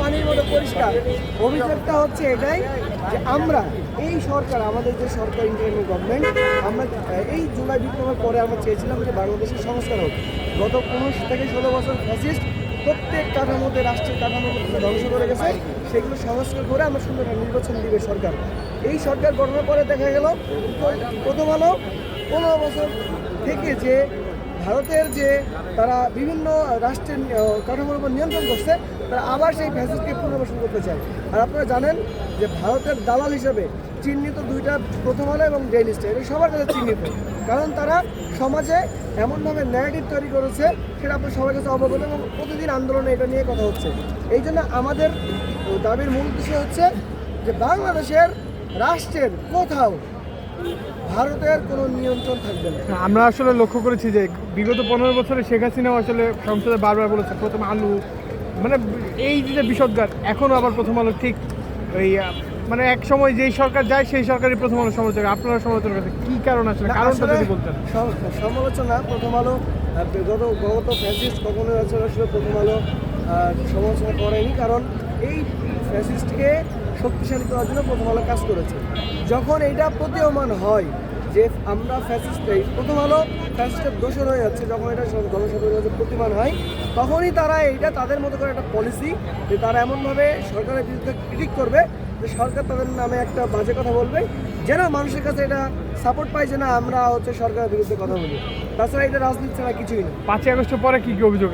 পানির মতো পরিষ্কার অভিযোগটা হচ্ছে এটাই যে আমরা, এই সরকার, আমাদের যে সরকার ইন্টারনেট গভর্নমেন্ট আমরা এই জুলাই বিপ্লবের পরে আমরা চেয়েছিলাম যে বাংলাদেশের সংস্কার হোক। গত পনেরো থেকে ষোলো বছর ফ্যাসিস্ট প্রত্যেক কাঠামোতে, রাষ্ট্রের কাঠামোতে ধ্বংস করে গেছে। সেগুলো সংস্কার করে আমরা সুন্দর নির্বাচন দিবে সরকার। এই সরকার গঠনের পরে দেখা গেল, প্রথম আলো, পনেরো বছর থেকে যে ভারতের যে তারা বিভিন্ন রাষ্ট্রের কাঠামোর উপর নিয়ন্ত্রণ করছে, তারা আবার সেই ফ্যাসিস্টকে পুনর্বাসন করতে চায়। আর আপনারা জানেন যে ভারতের দালাল হিসাবে চিহ্নিত দুইটা প্রথম আলো এবং ডেইলি স্টার, এটা সবার কাছে চিহ্নিত। কারণ তারা সমাজে এমনভাবে ন্যারেটিভ তৈরি করেছে, সেটা আপনার সবার কাছে অবগত এবং প্রতিদিন আন্দোলনে এটা নিয়ে কথা হচ্ছে। এই জন্য আমাদের দাবির মূল উদ্দেশ্য হচ্ছে যে বাংলাদেশের রাষ্ট্রের কোথাও ভারতের কোনো নিয়ন্ত্রণ থাকবে না। আমরা আসলে লক্ষ্য করেছি যে বিগত পনেরো বছরে শেখ হাসিনাও আসলে সংসদে বারবার বলেছে প্রথম আলু। মানে এই যে বিষদগার এখনও আবার প্রথম আলো ঠিক এই মানে এক সময় যেই সরকার যায় সেই সরকারই প্রথম আলো সমালোচনা আপনারা সমালোচনা করছেন কি কারণ আসলে? কারণটা যদি বলতেন। সমালোচনা প্রথম আলো গত গত ফ্যাসিস্ট কখনোই আসলে প্রথম আলো সমালোচনা করেনি। কারণ এই ফ্যাসিস্টকে শক্তিশালী করার জন্য প্রথম আলো কাজ করেছে। যখন এটা প্রতীয়মান হয় যে আমরা ফ্যাসিস্ট এই প্রথম আলো ফ্যাসিস্টের দোষর হয়ে যাচ্ছে যখন এটা জনসাধারণের কাছে প্রতিমান হয় তখনই তারা এইটা তাদের মতো করে একটা পলিসি যে তারা এমনভাবে সরকারের বিরুদ্ধে ক্রিটিক করবে যে সরকার তাদের নামে একটা বাজে কথা বলবে যেন মানুষের কাছে এটা সাপোর্ট পাই যে না আমরা হচ্ছে সরকারের বিরুদ্ধে কথা বলি। তাছাড়া এটা রাজনীতি ছাড়া কিছুই না। পাঁচই আগস্টের পরে কি কি অভিযোগ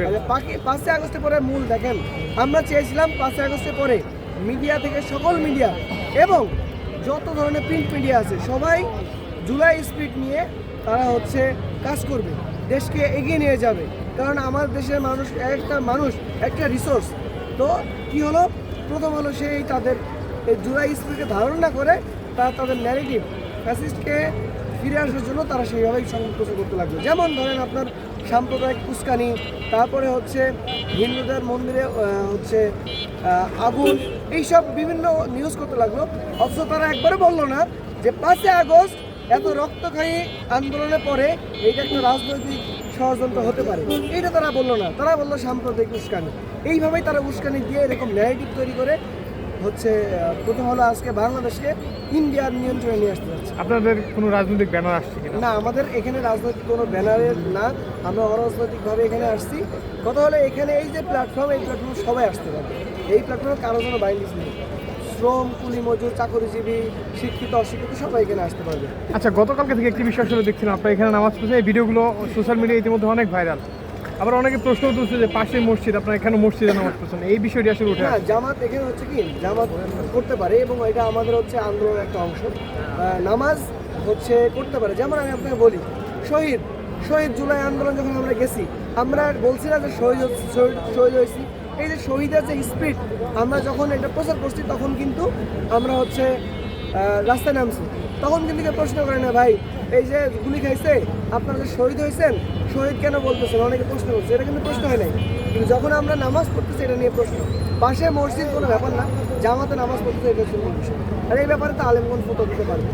পাঁচই আগস্টের পরে মূল দেখেন আমরা চেয়েছিলাম পাঁচই আগস্টের পরে মিডিয়া থেকে সকল মিডিয়া এবং যত ধরনের প্রিন্ট মিডিয়া আছে, সবাই জুলাই স্পিড নিয়ে তারা হচ্ছে কাজ করবে, দেশকে এগিয়ে নিয়ে যাবে। কারণ আমার দেশের মানুষ, একটা মানুষ, একটা রিসোর্স তো কি হলো? প্রথম হলো সেই তাদের এই জুলাই স্পিডকে ধারণ করে তারা তাদের ন্যারেটিভ ফ্যাসিস্টকে ফিরে আসার জন্য তারা সেইভাবেই সংপ্রচার করতে লাগবে যেমন ধরেন আপনার সাম্প্রদায়িক উস্কানি, তারপরে হচ্ছে হিন্দুদের মন্দিরে হচ্ছে আগুন, এইসব বিভিন্ন নিউজ করতে লাগল। অথচ তারা একবারে বলল না যে পাঁচই আগস্ট এত রক্তক্ষয়ী আন্দোলনের পরে এইটা একটা রাজনৈতিক ষড়যন্ত্র হতে পারে। এইটা তারা বলল না। তারা বলল সাম্প্রদায়িক উস্কানি। এইভাবেই তারা উস্কানি দিয়ে এরকম ন্যারেটিভ তৈরি করে। হচ্ছে প্রথম হলো আজকে বাংলাদেশকে ইন্ডিয়ার নিয়ন্ত্রণে নিয়ে আসতে যাচ্ছে। আপনাদের কোনো রাজনৈতিক ব্যানার আসছে কিনা? না আমাদের এখানে রাজনৈতিক কোনো ব্যানারের না আমরা অরাজনৈতিকভাবে এখানে আসছি। কথা হলে এখানে এই যে প্ল্যাটফর্ম এই প্ল্যাটফর্মে সবাই আসতে পারে এই প্ল্যাটফর্মে কারও কোনো বাইন্ডিস নেই। শ্রম কুলি মজুর চাকরিজীবী শিক্ষিত অশিক্ষিত সবাই এখানে আসতে পারবে। আচ্ছা গতকালকে থেকে একটি বিষয় আসলে দেখছিলাম আপনার এখানে নামাজ পড়ছে এই ভিডিওগুলো সোশ্যাল মিডিয়া ইতিমধ্যে অনেক ভাইরাল আবার অনেকে প্রশ্ন তুলছে যে পাশে মসজিদ আপনার এখানে মসজিদে নামাজ পড়ছেন এই বিষয়টি আসলে উঠে হ্যাঁ। জামাত এখানে হচ্ছে কি জামাত করতে পারে এবং এটা আমাদের হচ্ছে আন্দোলনের একটা অংশ। নামাজ হচ্ছে করতে পারে। যেমন আমি আপনাকে বলি শহীদ শহীদ জুলাই আন্দোলন যখন আমরা গেছি আমরা বলছি না যে শহীদ শহীদ শহীদ হয়েছি। এই যে শহীদের যে স্পিড আমরা যখন এটা প্রচার করছি তখন কিন্তু আমরা হচ্ছে রাস্তায় নামছি। তখন কিন্তু কেউ প্রশ্ন করে না, ভাই, এই যে গুলি খাইছে, আপনারা যে শহীদ হয়েছেন, শহীদ কেন বলতেছেন? অনেকে প্রশ্ন করছে, এটা কিন্তু প্রশ্ন হয় নাই। কিন্তু যখন আমরা নামাজ পড়তেছি, এটা নিয়ে প্রশ্ন। পাশে মসজিদ কোনো ব্যাপার না, জামাতে নামাজ পড়তেছে, এটা হচ্ছে আর এই ব্যাপারে তো আলেমগঞ্জ ফটো দিতে পারবে।